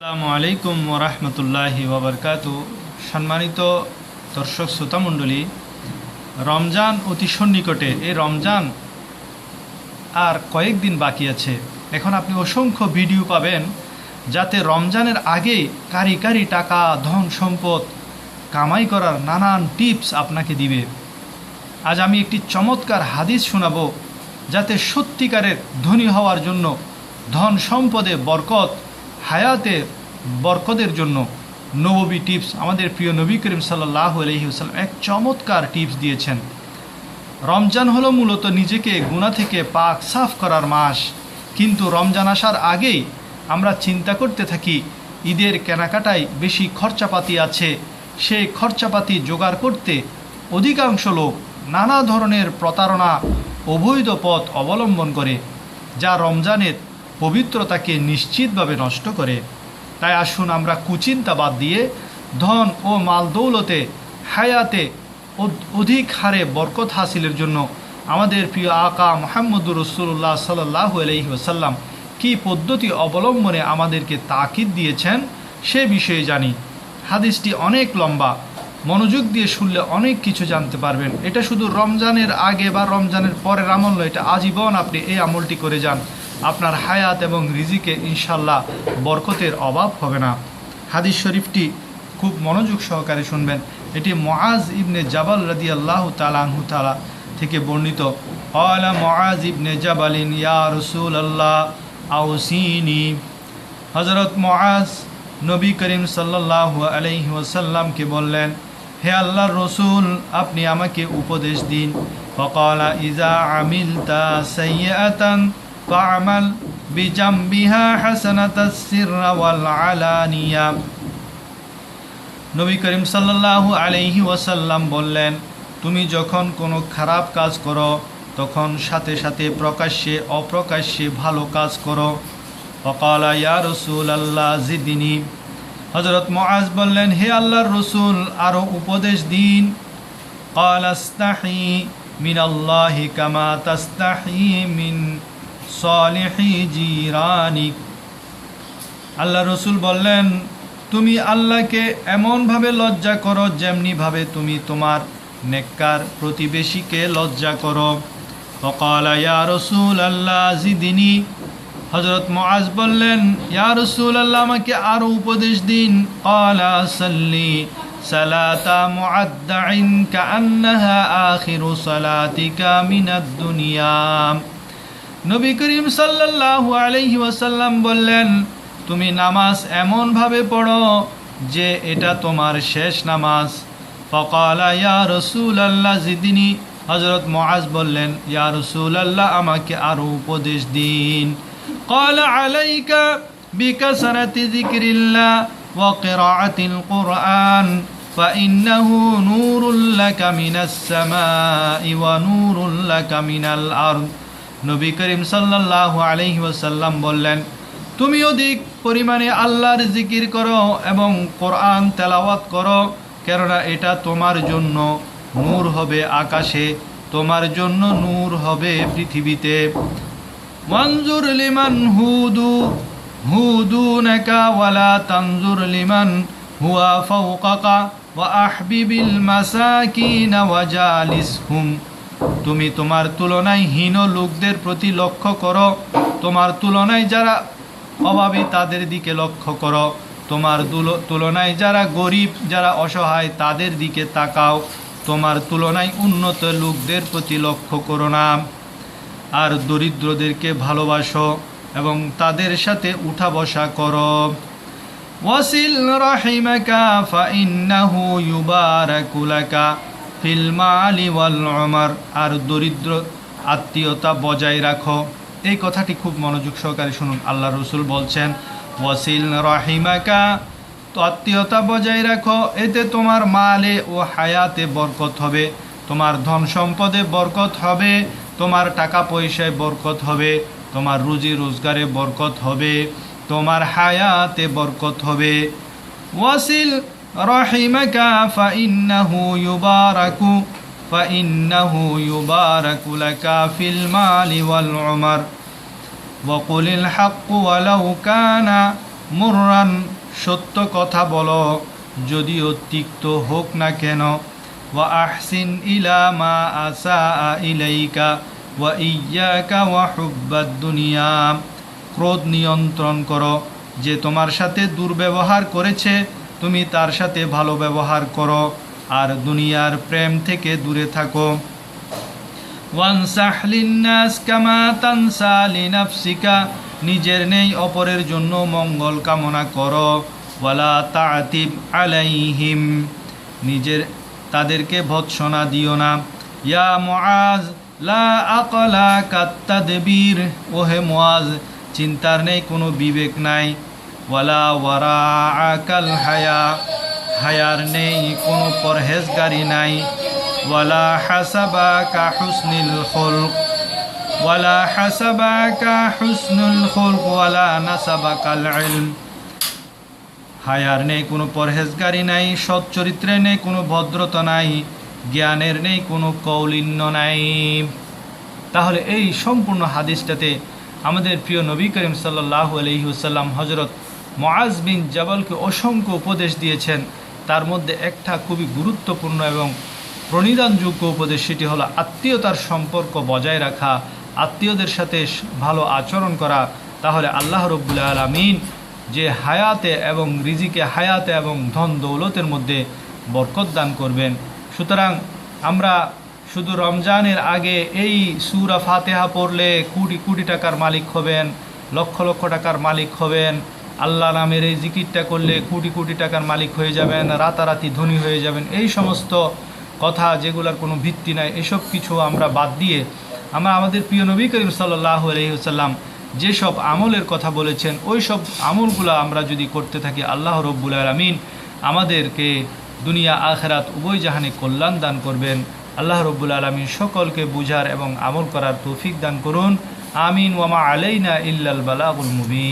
আসসালামু আলাইকুম ওরহমতুল্লাহি ওবরকাত সম্মানিত দর্শক শ্রোতামণ্ডলী রমজান অতি সন্নিকটে। এই রমজান আর কয়েকদিন বাকি আছে। এখন আপনি অসংখ্য ভিডিও পাবেন যাতে রমজানের আগে কারি কারি টাকা, ধন সম্পদ কামাই করার নানান টিপস আপনাকে দিবে। আজ আমি একটি চমৎকার হাদিস শোনাব যাতে সত্যিকারের ধনী হওয়ার জন্য ধন সম্পদে বরকত হায়াতে বরকদের জন্য নবী টিপস আমাদের প্রিয় নবী করিম সাল্লাহ আলহিউসাল্লাম এক চমৎকার টিপস দিয়েছেন। রমজান হলো মূলত নিজেকে গুণা থেকে পাক সাফ করার মাস। কিন্তু রমজান আসার আগেই আমরা চিন্তা করতে থাকি, ঈদের কেনাকাটায় বেশি খরচাপাতি আছে। সেই খরচাপাতি জোগাড় করতে অধিকাংশ লোক নানা ধরনের প্রতারণা, অবৈধ পথ অবলম্বন করে, যা রমজানের পবিত্রতাকে নিশ্চিতভাবে নষ্ট করে। তাই আসুন আমরা কুচিন্তা বাদ দিয়ে ধন ও মাল দৌলতে হায়াতে অধ- অধিক হারে বরকত হাসিলের জন্য আমাদের প্রিয় আকা মোহাম্মদুর রসুল্লাহ সাল্লাহ আলহি ওসাল্লাম কী পদ্ধতি অবলম্বনে আমাদেরকে তাকিদ দিয়েছেন সে বিষয়ে জানি। হাদিসটি অনেক লম্বা, মনোযোগ দিয়ে শুনলে অনেক কিছু জানতে পারবেন। এটা শুধু রমজানের আগে বা রমজানের পরের আমল নয়, এটা আজীবন আপনি এই আমলটি করে যান। আপনার হায়াত এবং রিজিকে ইনশাল্লাহ বরকতের অভাব হবে না। হাদিস শরীফটি খুব মনোযোগ সহকারে শুনবেন। এটি মআজ ইবনে জাবাল রাদি আল্লাহ তালাহু তালা থেকে বর্ণিত। আলা মআজ ইবনে জাবালিন, ইয়া রসুল আল্লাহ আউসিনি। হজরত মআজ নবী করিম সাল্লাহ আলহি ওসাল্লামকে বললেন, হে আল্লাহর রসুল, আপনি আমাকে উপদেশ দিন। ফকালা ইজা আমিল তা সৈয়াতান ফামাল বিজাম্বিহা হাসানাতাস সিররা ওয়াল আলানিয়া নবী করিম সাল্লাল্লাহু আলাইহি ওয়াসাল্লাম বললেন তুমি যখন কোনো খারাপ কাজ করো তখন সাথে সাথে প্রকাশ্যে অপ্রকাশ্যে ভালো কাজ করো ফকালা ইয়া রসুল আল্লাহ জিদিনী হজরত মআজ বললেন হে আল্লাহর রসুল আরও উপদেশ দিন قال استحي من الله كما تستحي সলেহি জিরানিক আল্লাহ রসুল বললেন, তুমি আল্লাহকে এমনভাবে লজ্জা করো যেমনিভাবে তুমি তোমার নেককার প্রতিবেশীকে লজ্জা করো। ফকাল, ইয়া রসুল আল্লাহ জিদিনী। হজরত মাজ বললেন, ইয়া রসুল আল্লাহ আমাকে আরও উপদেশ দিন। আলা সাল্লি সালাতা মুআদ্দাইন, কাআন্নাহা আখিরু সালাতিকা মিনাদ দুনিয়া। নবী করিম সাল্লাল্লাহু আলাইহি ওয়াসাল্লাম বললেন তুমি নামাজ এমনভাবে পড়ো যে এটা তোমার শেষ নামাজ ফকালা ইয়া রসুল আল্লাহ জিদিনী হজরত মোয়াজ বললেন ইয়া রসুল আল্লাহ আমাকে আরও উপদেশ দিন قال عليك بكثرة ذكر الله وقراءة القرآن فإنه نور لك من السماء ونور لك من الأرض নবী করিম সাল্লাহ আলহি ওসাল্লাম বললেন তুমি অধিক পরিমাণে আল্লাহর জিকির করো এবং কোরআন তেলাওয়াত করো, কেননা এটা তোমার জন্য নূর হবে আকাশে, তোমার জন্য নূর হবে পৃথিবীতে। মঞ্জুর লিমান হুদু হুদু নাকা ওয়ালা তানজুর লিমান হুয়া ফাউকাকা ওয়া আহবিবিল মাসাকিন ওয়া হুম তুমি তোমার তুলনায় হীন লোকদের প্রতি লক্ষ্য করো। তোমার তুলনায় যারা অভাবী, তাদের দিকে লক্ষ্য করো। তোমার তুলনায় যারা গরিব, যারা অসহায়, তাদের দিকে তাকাও। তোমার তুলনায় উন্নত লোকদের প্রতি লক্ষ্য করো না। আর দরিদ্রদেরকে ভালোবাসো এবং তাদের সাথে উঠা বসা করো। ওয়াসিল রাহিমাকা, ফাইন্নাহু ইউবারাকু লাকা। ফিল মালি ওয়াল উমার, আর দরিদ্র আত্মীয়তা বজায় রাখো। এই কথাটি খুব মনোযোগ সহকারে শুনুন। আল্লাহ রসুল বলছেন, ওয়াসিল রাহিমাকা, তো আত্মীয়তা বজায় রাখো। এতে তোমার মালে ও হায়াতে বরকত হবে, তোমার ধন সম্পদে বরকত হবে, তোমার টাকা পয়সায় বরকত হবে, তোমার রুজি রোজগারে বরকত হবে, তোমার হায়াতে বরকত হবে। ওয়াসিল রহিমাকা ফাইন্নাহু ইউবারাকু ফাইন্নাহু ইউবারাকু লাকা ফিল মালি ওয়াল উমার وقل الحق ولو كان মুরান সত্য কথা বলো যদিও তিক্ত হোক না কেন ওয়া আহসিন ইলা মা আসা ইলাইকা ওয়া ইয়াকা ওয়া হুব্বাদ দুনিয়া ক্রোধ নিয়ন্ত্রণ করো যে তোমার সাথে দুর্ব্যবহার করেছে তুমি তার সাথে ভালো ব্যবহার করো আর দুনিয়ার প্রেম থেকে দূরে থাকো। নিজের নেই অপরের জন্য মঙ্গল কামনা করো। আলাইহিম, নিজের, তাদেরকে ভৎসনা দিও না। ইয়া লা আকলা কাত্তাদবীর ওহে মুআজ, চিন্তার নেই কোনো বিবেক নাই। ওয়ালা ওয়ারা আকাল হায়া, হায়ার নেই, কোনো পরহেজগারি নাই। ওয়ালা হাসাবা কা হুসনিল খুলক, ওয়ালা হাসাবা কা হুসনুল খুলক, ওয়ালা নাসাবা কাল হায়ার নেই, কোনো পরহেজগারি নাই, সৎ চরিত্রে নেই, কোনো ভদ্রতা নাই, জ্ঞানের নেই, কোনো কৌলিন্য নাই। তাহলে এই সম্পূর্ণ হাদিসটাতে আমাদের প্রিয় নবী করিম সাল্লাহ আলহিউসাল্লাম হজরত মোয়াজ বিন জাবালকে অসংখ্য উপদেশ দিয়েছেন। তার মধ্যে একটা খুবই গুরুত্বপূর্ণ এবং প্রণিধানযোগ্য উপদেশ সেটি হলো আত্মীয়তার সম্পর্ক বজায় রাখা, আত্মীয়দের সাথে ভালো আচরণ করা। তাহলে আল্লাহ রব্বুল্লা আলমিন যে হায়াতে এবং রিজিকে হায়াতে এবং ধন দৌলতের মধ্যে বরকত দান করবেন। সুতরাং আমরা শুধু রমজানের আগে এই সুরা ফাতেহা পড়লে কোটি কোটি টাকার মালিক হবেন, লক্ষ লক্ষ টাকার মালিক হবেন আল্লাহ নামের এই জিকিরটা করলে কোটি কোটি টাকার মালিক হয়ে যাবেন, রাতারাতি ধনী হয়ে যাবেন। এই সমস্ত কথা যেগুলোর কোনো ভিত্তি নাই, এসব কিছু আমরা বাদ দিয়ে আমরা আমাদের প্রিয় নবী করিম সাল্লাহ আলহিহাল্লাম যেসব আমলের কথা বলেছেন ওই সব আমলগুলো আমরা যদি করতে থাকি, আল্লাহ রব্বুল আলমিন আমাদেরকে দুনিয়া, আখেরাত উভয় জাহানে কল্যাণ দান করবেন। আল্লাহ রব্বুল আলমিন সকলকে বুঝার এবং আমল করার তৌফিক দান করুন। আমিন ওয়ামা আলাইনা ইল্লাল বালাগুল মুবিন।